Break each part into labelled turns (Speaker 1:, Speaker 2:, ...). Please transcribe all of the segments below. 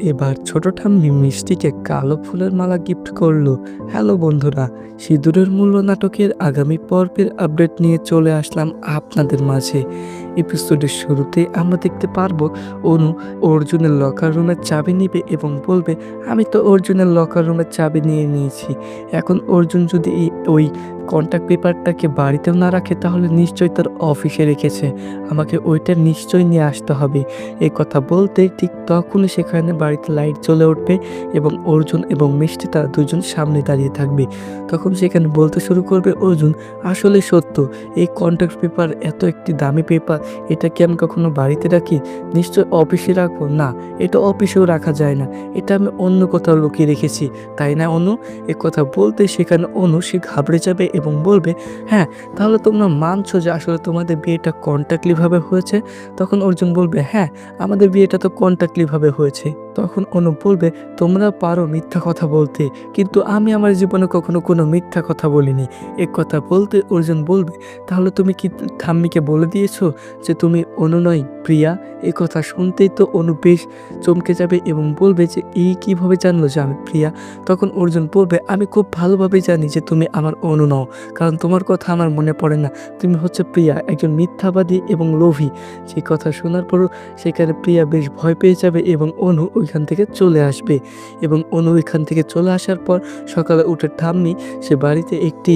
Speaker 1: এবার ছোট ঠাম্মি মিষ্টিকে কালো ফুলের মালা গিফট করল। হ্যালো বন্ধুরা, সিঁদুরের মূল্য নাটকের আগামী পর্বের আপডেট নিয়ে চলে আসলাম আপনাদের মাঝে। এপিসোডের শুরুতে আমরা দেখতে পারব, অনু অর্জুনের লকার রুমের চাবি নেবে এবং বলবে, আমি তো অর্জুনের লকার রুমের চাবি নিয়ে নিয়েছি। এখন অর্জুন যদি এই, ওই কন্ট্যাক্ট পেপারটাকে বাড়িতেও না রাখে, তাহলে নিশ্চয়ই তার অফিসে রেখেছে। আমাকে ওইটা নিশ্চয়ই নিয়ে আসতে হবে। এই কথা বলতে ঠিক তখনই সেখানে বাড়িতে লাইট জ্বলে উঠবে এবং অর্জুন এবং মিষ্টি তারা দুজন সামনে দাঁড়িয়ে থাকবে। তখন সেখানে বলতে শুরু করবে, অর্জুন আসলে সত্য। এই কন্ট্যাক্ট পেপার এত একটি দামি পেপার এটা কি আমি কখনো বাড়িতে রাখি? নিশ্চয় অফিসে রাখব। না, এটা অফিসেও রাখা যায় না। এটা আমি অন্য কোথাও লুকিয়ে রেখেছি। তাই না, অনু? এ কথা বলতে সেখানে অনু সে ঘাবড়ে যাবে এবং বলবে হ্যাঁ তাহলে তোমরা মানছো যে আসলে তোমাদের বিয়েটা কন্ট্যাক্টলিভাবে হয়েছে? তখন অর্জুন বলবে হ্যাঁ আমাদের বিয়েটা তো কন্ট্যাক্টলিভাবে হয়েছে। তখন অনু বলবে, তোমরা পারো মিথ্যা কথা বলতে, কিন্তু আমি আমার জীবনে কখনো কোনো মিথ্যা কথা বলিনি। এ কথা বলতে অর্জুন বলবে, তাহলে তুমি কি ঠাম্মিকে বলে দিয়েছ যে তুমি অনু নয়, প্রিয়া? এ কথা শুনতেই তো অনু বেশ চমকে যাবে এবং বলবে যে এই কীভাবে জানলো যে আমি প্রিয়া? তখন অর্জুন বলবে, আমি খুব ভালোভাবে জানি যে তুমি আমার অনু নও, কারণ তোমার কথা আমার মনে পড়ে না। তুমি হচ্ছে প্রিয়া, একজন মিথ্যাবাদী এবং লোভী। যে কথা শোনার পরও সেখানে প্রিয়া বেশ ভয় পেয়ে যাবে এবং অনু ওইখান থেকে চলে আসবে। এবং অনু ওইখান থেকে চলে আসার পর সকালে উঠে ঠাম্মি সে বাড়িতে একটি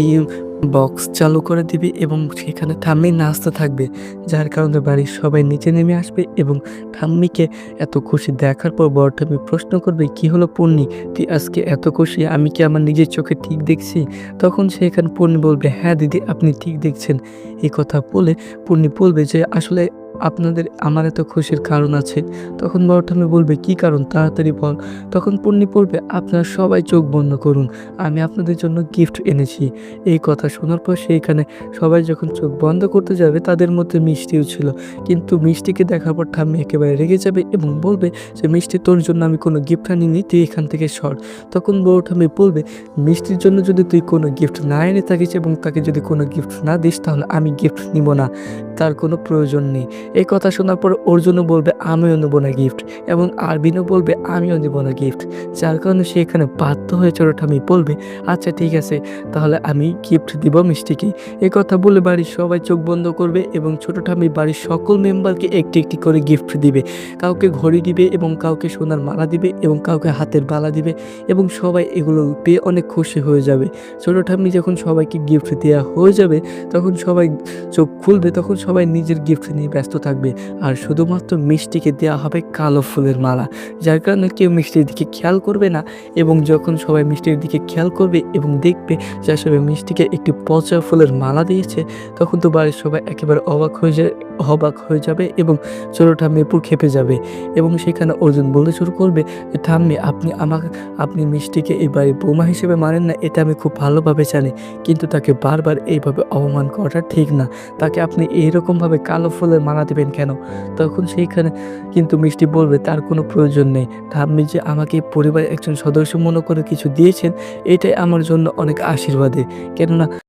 Speaker 1: বক্স চালু করে দিবে এবং সেখানে ঠাম্মি নাচতে থাকবে। যার কারণে বাড়ির সবাই নিচে নেমে আসবে এবং ঠাম্মিকে এত খুশি দেখার পর বড় ঠাম্মি প্রশ্ন করবে, কি হলো পূর্ণি? তুই আজকে এত খুশি? আমি কি আমার নিজের চোখে ঠিক দেখছি? তখন সেখানে পূর্ণি বলবে হ্যাঁ দিদি, আপনি ঠিক দেখছেন। এই কথা বলে পূর্ণি বলবে যে, আসলে আপনাদের আমার এত খুশির কারণ আছে। তখন বড় ঠাম্মি বলবে, কি কারণ? তাড়াতাড়ি বল। তখন পূর্ণি পড়বে আপনারা সবাই চোখ বন্ধ করুন, আমি আপনাদের জন্য গিফট এনেছি। এই কথা শোনার পর সেইখানে সবাই যখন চোখ বন্ধ করতে যাবে, তাদের মধ্যে মিষ্টিও ছিল। কিন্তু মিষ্টিকে দেখার পর ঠাম্মি একেবারে রেগে যাবে এবং বলবে যে, মিষ্টি, তোর জন্য আমি কোনো গিফট আনিনি, তুই এখান থেকে সর। তখন বড় ঠাম্মি বলবে, মিষ্টির জন্য যদি তুই কোনো গিফট না এনে থাকিস এবং তাকে যদি কোনো গিফট না দিস, তাহলে আমি গিফট নিব না। তার কোনো প্রয়োজন নেই। এই কথা শোনার পর অর্জুনও বলবে, আমিও নেব না গিফট এবং আরবিনও বলবে, আমিও নেব না গিফট যার কারণে সে এখানে বাধ্য হয়ে ছোটো ঠাম্মি বলবে আচ্ছা ঠিক আছে, তাহলে আমি গিফট দিব মিষ্টিকে এই কথা বলে বাড়ির সবাই চোখ বন্ধ করবে এবং ছোট ঠাম্মি বাড়ির সকল মেম্বারকে একটি একটি করে গিফট দিবে। কাউকে ঘড়ি দিবে এবং কাউকে সোনার মালা দিবে এবং কাউকে হাতের বালা দিবে এবং সবাই এগুলো পেয়ে অনেক খুশি হয়ে যাবে। ছোট ঠাম্মি যখন সবাইকে গিফট দেওয়া হয়ে যাবে, তখন সবাই চোখ খুলবে, তখন সবাই নিজের গিফট নিয়ে ব্যস্ত থাকবে। আর শুধুমাত্র মিষ্টিকে দেওয়া হবে কালো ফুলের মালা, যার কারণে কেউ মিষ্টির দিকে খেয়াল করবে না এবং যখন সবাই মিষ্টির দিকে খেয়াল করবে এবং দেখবে যে সবাই মিষ্টিকে একটি পচা ফুলের মালা দিয়েছে, তখন তো বাড়ির সবাই একেবারে অবাক হয়ে যায়। অবাক হয়ে যাবে এবং ছোটো ঠাম্মি পুর খেপে যাবে। এবং সেখানে অর্জুন বলতে শুরু করবে যে ঠাম্মি আপনি আমাকে, আপনি মিষ্টিকে এই বাড়ির বৌমা হিসেবে মানেন না, এটা আমি খুব ভালোভাবে জানি। কিন্তু তাকে বারবার এইভাবে অপমান করাটা ঠিক না। তাকে আপনি এইরকমভাবে কালো ফুলের মালা দেবেন কেন? তখন সেইখানে কিন্তু মিষ্টি বলবে, তার কোনো প্রয়োজন নেই। ঠাম্মি যে আমাকে পরিবারের একজন সদস্য মনে করে কিছু দিয়েছেন, এটাই আমার জন্য অনেক আশীর্বাদে। কেননা